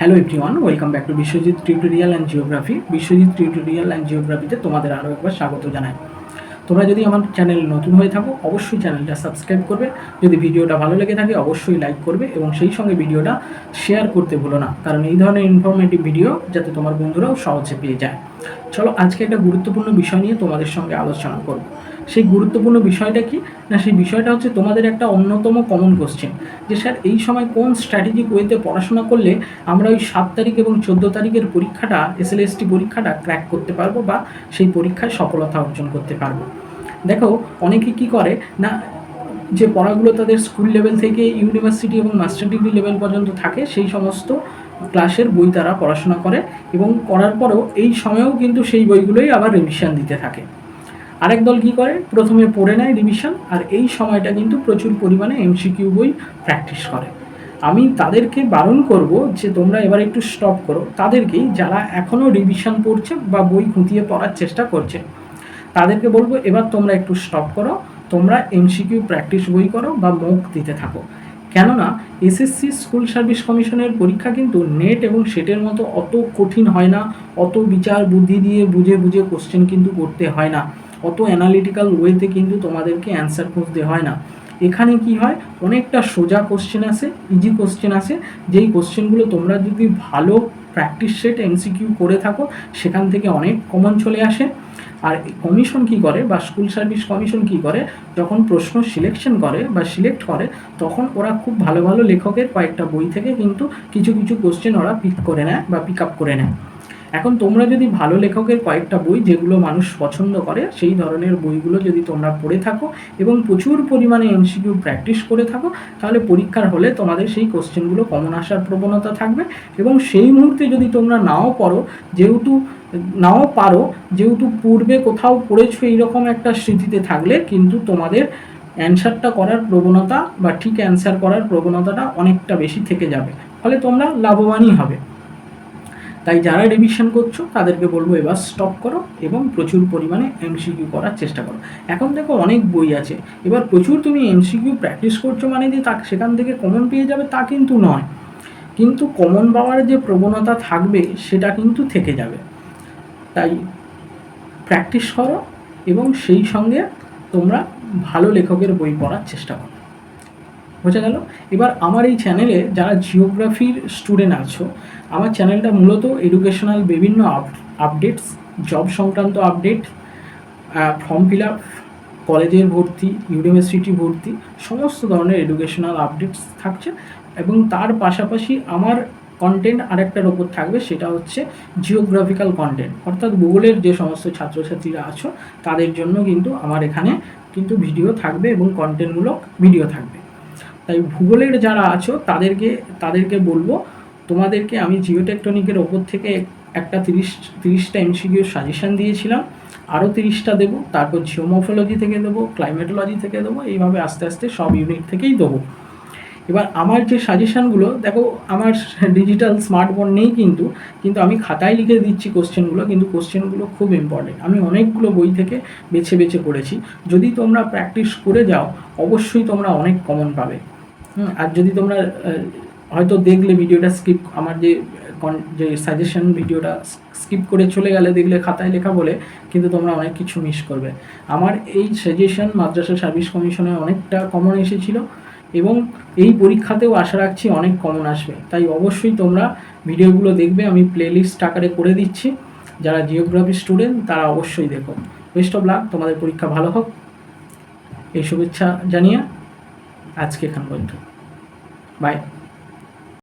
Hello everyone welcome back to Biswajit tutorial and geography Biswajit tutorial and জিওগ্রাফিতে তোমাদের আরও একবার স্বাগত জানাই। তোমরা যদি আমার চ্যানেল নতুন হয়ে থাকো, অবশ্যই চ্যানেলটা সাবস্ক্রাইব করবে। যদি ভিডিওটা ভালো লেগে থাকে, অবশ্যই লাইক করবে এবং সেই সঙ্গে ভিডিওটা শেয়ার করতে ভুলো না। কারণ এই ধরনের ইনফরমেটিভ ভিডিও যাতে তোমার বন্ধুরাও সহজে পেয়ে যায়। চলো আজকে একটা গুরুত্বপূর্ণ বিষয় নিয়ে তোমাদের সঙ্গে আলোচনা করব। সেই গুরুত্বপূর্ণ বিষয়টা কি? না, সেই বিষয়টা হচ্ছে তোমাদের একটা অন্যতম কমন কোশ্চেন যে স্যার, এই সময় কোন স্ট্র্যাটেজিক ওয়েতে পড়াশোনা করলে আমরা ওই সাত তারিখ এবং চোদ্দ তারিখের পরীক্ষাটা এসএলএসটি পরীক্ষাটা ক্র্যাক করতে পারব বা সেই পরীক্ষায় সফলতা অর্জন করতে পারব? দেখো, অনেকে কি করে, না, যে পড়াগুলো তাদের স্কুল লেভেল থেকে ইউনিভার্সিটি এবং মাস্টার ডিগ্রি লেভেল পর্যন্ত থাকে, সেই সমস্ত ক্লাসের বই তারা পড়াশোনা করে এবং করার পরেও এই সময়েও কিন্তু সেই বইগুলোই আবার রিভিশন দিতে থাকে। আরেক দল কী করে? প্রথমে পড়ে নেয় রিভিশন আর এই সময়টা কিন্তু প্রচুর পরিমাণে এমসিকিউ বই প্র্যাকটিস করে। আমি তাদেরকে বারণ করব যে তোমরা এবার একটু স্টপ করো। তাদেরকেই যারা এখনও রিভিশন পড়ছে বা বই খুঁটিয়ে পড়ার চেষ্টা করছে, তাদেরকে বলব এবার তোমরা একটু স্টপ করো। তোমরা এমসিকিউ প্র্যাকটিস বই করো বা মুখ দিতে থাকো। কেননা এসএসসি স্কুল সার্ভিস কমিশনের পরীক্ষা কিন্তু নেট এবং সেটের মতো অত কঠিন হয় না, অত বিচার বুদ্ধি দিয়ে বুঝে বুঝে কোশ্চেন কিন্তু করতে হয় না। অত অ্যানালিটিক্যাল ওয়েতে কিন্তু তোমাদেরকে অ্যান্সার খুঁজতে হয় না। এখানে কি হয়? অনেকটা সোজা কোশ্চেন আসে ইজি কোশ্চেন আসে। যেই কোশ্চেনগুলো তোমরা যদি ভালো প্র্যাকটিস সেট এমসিকিউ করে থাকো, সেখান থেকে অনেক কমন চলে আসে। আর কমিশন কি করে বা স্কুল সার্ভিস কমিশন কি করে? যখন প্রশ্ন সিলেকশন করে বা সিলেক্ট করে, তখন ওরা খুব ভালো ভালো লেখকের কয়েকটা বই থেকে কিন্তু কিছু কিছু কোশ্চেন ওরা পিক করে নেয় বা পিক আপ করে নেয়। এখন তোমরা যদি ভালো লেখকের কয়েকটা বই যেগুলো মানুষ পছন্দ করে, সেই ধরনের বইগুলো যদি তোমরা পড়ে থাকো এবং প্রচুর পরিমাণে এমসিকিউ প্র্যাকটিস করে থাকো, তাহলে পরীক্ষার হলে তোমাদের সেই কোশ্চেনগুলো কমন আসার প্রবণতা থাকবে। এবং সেই মুহূর্তে যদি তোমরা নাও পড়ো, যেহেতু, নাও পারো, যেহেতু পূর্বে কোথাও পড়েছো এইরকম একটা স্মৃতিতে থাকলে, কিন্তু তোমাদের অ্যান্সারটা করার প্রবণতা বা ঠিক অ্যান্সার করার প্রবণতাটা অনেকটা বেশি থেকে যাবে। ফলে তোমরা লাভবানই হবে। তাই যারা রিভিশন করছ, তাদেরকে বলব এবার স্টপ করো এবং প্রচুর পরিমাণে এমসিকিউ করার চেষ্টা করো। এখন দেখো অনেক বই আছে। এবার প্রচুর তুমি এমসিকিউ প্র্যাকটিস করছ মানে যে তা সেখান থেকে কমন পেয়ে যাবে তা কিন্তু নয়। কিন্তু কমন পাওয়ার যে প্রবণতা থাকবে, সেটা কিন্তু থেকে যাবে। তাই প্র্যাকটিস করো এবং সেই সঙ্গে তোমরা ভালো লেখকের বই পড়ার চেষ্টা করো। বোঝা গেল? এবার আমার এই চ্যানেলে যারা জিওগ্রাফির স্টুডেন্ট আছো, আমার চ্যানেলটা মূলত এডুকেশনাল বিভিন্ন আপডেটস জব সংক্রান্ত আপডেট ফর্ম ফিল আপ কলেজের ভর্তি ইউনিভার্সিটি ভর্তি, সমস্ত ধরনের এডুকেশনাল আপডেটস থাকছে এবং তার পাশাপাশি আমার কন্টেন্ট আরেকটার ওপর থাকবে, সেটা হচ্ছে জিওগ্রাফিক্যাল কন্টেন্ট অর্থাৎ ভূগোলের যে সমস্ত ছাত্রছাত্রীরা আছো, তাদের জন্য কিন্তু আমার এখানে কিন্তু ভিডিও থাকবে এবং কন্টেন্টমূলক ভিডিও থাকবে। তাই ভূগোলের যারা আছো, তাদেরকে তাদেরকে বলব, তোমাদেরকে আমি জিওটেকটনিকের ওপর থেকে একটা তিরিশ, তিরিশটা এমসিকিউ সাজেশান দিয়েছিলাম। আরও তিরিশটা দেবো, তারপর জিওমোফোলজি থেকে দেবো ক্লাইমেটোলজি থেকে দেবো, এইভাবে আস্তে আস্তে সব ইউনিট থেকেই দেবো। এবার আমার যে সাজেশানগুলো দেখো, আমার ডিজিটাল স্মার্টফোন নেই কিন্তু কিন্তু আমি খাতায় লিখে দিচ্ছি কোশ্চেনগুলো কিন্তু কোশ্চেনগুলো খুব ইম্পর্টেন্ট আমি অনেকগুলো বই থেকে বেছে বেছে করেছি। যদি তোমরা প্র্যাকটিস করে যাও, অবশ্যই তোমরা অনেক কমন পাবে। আর যদি তোমরা হয়তো দেখলে ভিডিওটা স্কিপ আমার যে যে সাজেশন ভিডিওটা স্কিপ করে চলে গেলে দেখলে খাতায় লেখা বলে, কিন্তু তোমরা অনেক কিছু মিস করবে। আমার এই সাজেশন মাদ্রাসা সার্ভিস কমিশনে অনেকটা কমন এসেছিল এবং এই পরীক্ষাতেও আশা রাখছি অনেক কমন আসবে। তাই অবশ্যই তোমরা ভিডিওগুলো দেখবে, আমি প্লেলিস্ট আকারে করে দিচ্ছি। যারা জিওগ্রাফি স্টুডেন্ট তারা অবশ্যই দেখো। বেস্ট অফ লাক তোমাদের পরীক্ষা ভালো হোক। এই শুভেচ্ছা জানিয়ে আজকে এখান পর্যন্ত বাই